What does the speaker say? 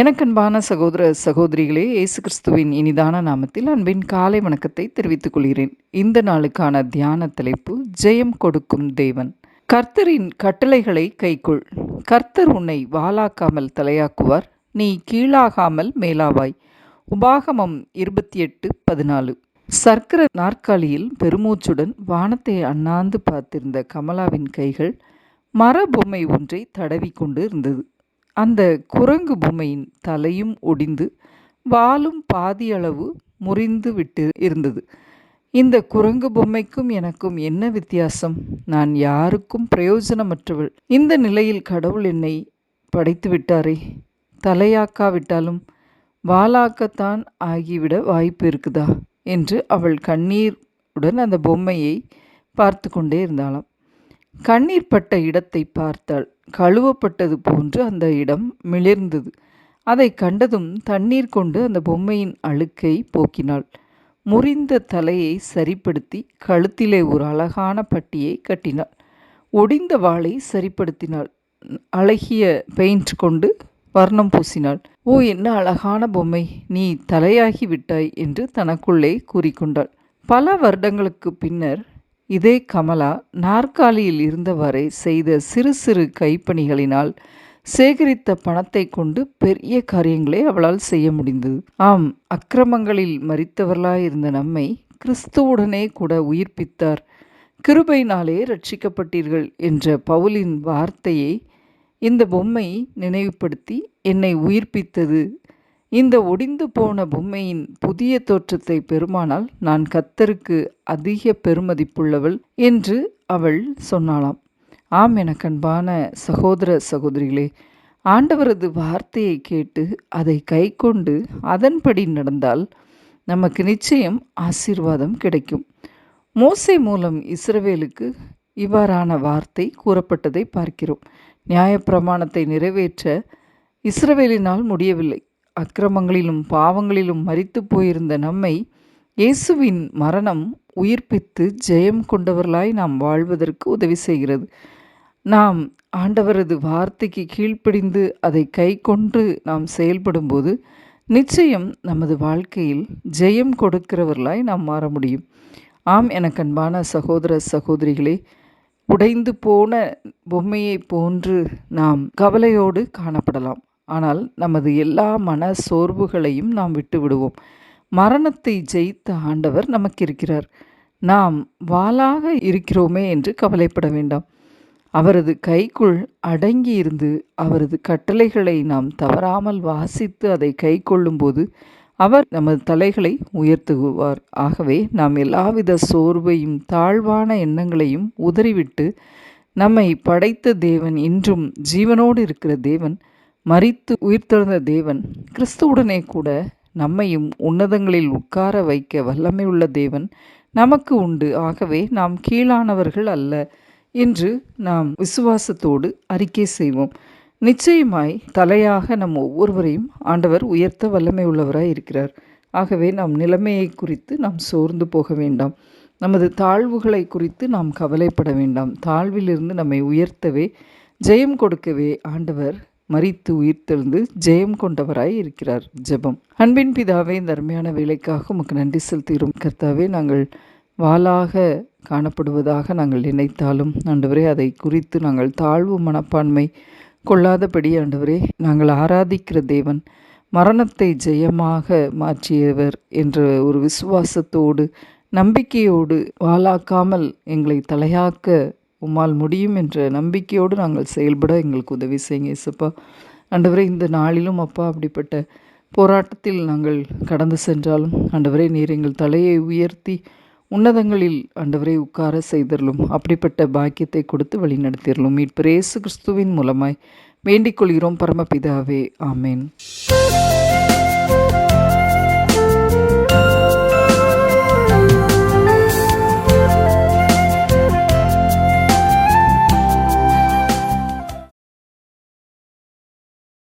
எனக்கன்பான சகோதர சகோதரிகளே இயேசு கிறிஸ்துவின் இனிதான நாமத்தில் அன்பின் காலை வணக்கத்தை தெரிவித்துக் கொள்கிறேன். இந்த நாளுக்கான தியான தலைப்பு ஜெயம் கொடுக்கும் தேவன். கர்த்தரின் கட்டளைகளை கைக்குள். கர்த்தர் உன்னை வாலாக்காமல் தலையாக்குவார். நீ கீழாகாமல் மேலாவாய். உபாகமம் இருபத்தி எட்டு பதினாலு. சர்க்கர நாற்காலியில் பெருமூச்சுடன் வானத்தை அண்ணாந்து பார்த்திருந்த கமலாவின் கைகள் மர பொம்மை ஒன்றை தடவி கொண்டு இருந்தது. அந்த குரங்கு பொம்மையின் தலையும் ஒடிந்து வாலும் பாதியளவு முறிந்து விட்டு இருந்தது. இந்த குரங்கு பொம்மைக்கும் எனக்கும் என்ன வித்தியாசம்? நான் யாருக்கும் பிரயோஜனமற்றவள். இந்த நிலையில் கடவுள் என்னை படைத்து விட்டாரே. தலையாக்காவிட்டாலும் வாலாக்கத்தான் ஆகிவிட வாய்ப்பு இருக்குதா? என்று அவள் கண்ணீருடன் அந்த பொம்மையை பார்த்து கொண்டே இருந்தாளாம். கண்ணீர் பட்ட இடத்தை பார்த்தாள். கழுவப்பட்டது போன்று அந்த இடம் மிளிர்ந்தது. அதை கண்டதும் தண்ணீர் கொண்டு அந்த பொம்மையின் அழுக்கை போக்கினாள். முறிந்த தலையை சரிப்படுத்தி கழுத்திலே ஒரு அழகான பட்டியை கட்டினாள். ஒடிந்த வாளை சரிப்படுத்தினாள். அழகிய பெயிண்ட் கொண்டு வர்ணம் பூசினாள். ஓ என்ன அழகான பொம்மை! நீ தலையாகி விட்டாய் என்று தனக்குள்ளே கூறிக்கொண்டாள். பல வருடங்களுக்கு பின்னர் இதே கமலா நாற்காலியில் இருந்தவரை செய்த சிறு சிறு கைப்பணிகளினால் சேகரித்த பணத்தை கொண்டு பெரிய காரியங்களை அவளால் செய்ய முடிந்தது. ஆம் அக்கிரமங்களில் மறித்தவர்களாயிருந்த நம்மை கிறிஸ்துவுடனே கூட உயிர்ப்பித்தார். கிருபையினாலே ரட்சிக்கப்பட்டீர்கள் என்ற பவுலின் வார்த்தையை இந்த பொம்மை நினைவுபடுத்தி என்னை உயிர்ப்பித்தது. இந்த ஒடிந்து போன பொம்மையின் புதிய தோற்றத்தை பெருமானால் நான் கத்தருக்கு அதிக பெருமதிப்புள்ளவள் என்று அவள் சொன்னாளாம். ஆம் என கண்பான சகோதர சகோதரிகளே ஆண்டவரது வார்த்தையை கேட்டு அதை கை கொண்டு அதன்படி நடந்தால் நமக்கு நிச்சயம் ஆசீர்வாதம் கிடைக்கும். மோசை மூலம் இஸ்ரவேலுக்கு இவ்வாறான வார்த்தை கூறப்பட்டதை பார்க்கிறோம். நியாயப்பிரமாணத்தை நிறைவேற்ற இஸ்ரவேலினால் முடியவில்லை. அக்கிரமங்களிலும் பாவங்களிலும் மறித்து போயிருந்த நம்மை இயேசுவின் மரணம் உயிர்ப்பித்து ஜெயம் கொண்டவர்களாய் நாம் வாழ்வதற்கு உதவி செய்கிறது. நாம் ஆண்டவரது வார்த்தைக்கு கீழ்ப்படிந்து அதை கை கொண்டு நாம் செயல்படும்போது நிச்சயம் நமது வாழ்க்கையில் ஜெயம் கொடுக்கிறவர்களாய் நாம் மாற முடியும். ஆம் எனக்கு அன்பான சகோதர சகோதரிகளே உடைந்து போன பொம்மையை போன்று நாம் கவலையோடு காணப்படலாம். ஆனால் நமது எல்லா மன சோர்வுகளையும் நாம் விட்டுவிடுவோம். மரணத்தை ஜெயித்த ஆண்டவர் நமக்கு இருக்கிறார் நாம் வாளாக இருக்கிறோமே என்று கவலைப்பட வேண்டாம். அவரது கைக்குள் அடங்கி இருந்து அவரது கட்டளைகளை நாம் தவறாமல் வாசித்து அதை கை கொள்ளும்போது அவர் நமது தலைகளை உயர்த்துவார். ஆகவே நாம் எல்லாவித சோர்வையும் தாழ்வான எண்ணங்களையும் உதறிவிட்டு நம்மை படைத்த தேவன் இன்றும் ஜீவனோடு இருக்கிற தேவன். மறித்து உயிர்த்தெழுந்த தேவன் கிறிஸ்துவுடனே கூட நம்மையும் உன்னதங்களில் உட்கார வைக்க வல்லமை உள்ள தேவன் நமக்கு உண்டு. ஆகவே நாம் கீழானவர்கள் அல்ல என்று நாம் விசுவாசத்தோடு அறிக்கை செய்வோம். நிச்சயமாய் தலையாக நம் ஒவ்வொருவரையும் ஆண்டவர் உயர்த்த வல்லமை உள்ளவராய் இருக்கிறார். ஆகவே நம் நிலைமையை குறித்து நாம் சோர்ந்து போக வேண்டாம். நமது தாழ்வுகளை குறித்து நாம் கவலைப்பட வேண்டாம். தாழ்விலிருந்து நம்மை உயர்த்தவே ஜெயம் கொடுக்கவே ஆண்டவர் மறித்து உயிர்த்தெழுந்து ஜெயம் கொண்டவராய் இருக்கிறார் ஜெபம். அன்பின் பிதாவே இந்த அருமையான வேலைக்காக உமக்கு நன்றி செலுத்துகிறோம். கர்த்தாவே நாங்கள் வாளாக காணப்படுவதாக நாங்கள் நினைத்தாலும் ஆண்டவரே அதை குறித்து நாங்கள் தாழ்வு மனப்பான்மை கொள்ளாதபடி ஆண்டவரே நாங்கள் ஆராதிக்கிற தேவன் மரணத்தை ஜெயமாக மாற்றியவர் என்ற ஒரு விசுவாசத்தோடு நம்பிக்கையோடு வாளாக்காமல் எங்களை தலையாக்க உம்மால் முடியும் என்ற நம்பிக்கையோடு நாங்கள் செயல்பட எங்களுக்கு உதவி செய்யுங்க இசப்பா ஆண்டவரே இந்த நாளிலும் அப்பா அப்படிப்பட்ட போராட்டத்தில் நாங்கள் கடந்து சென்றாலும் ஆண்டவரே நீர் எங்கள் தலையை உயர்த்தி உன்னதங்களில் ஆண்டவரை உட்கார செய்தரலும் அப்படிப்பட்ட பாக்கியத்தை கொடுத்து வழி நடத்திடலும் மீட்பரேசு கிறிஸ்துவின் மூலமாய் வேண்டிக் கொள்கிறோம் பரமபிதாவே. ஆமேன்.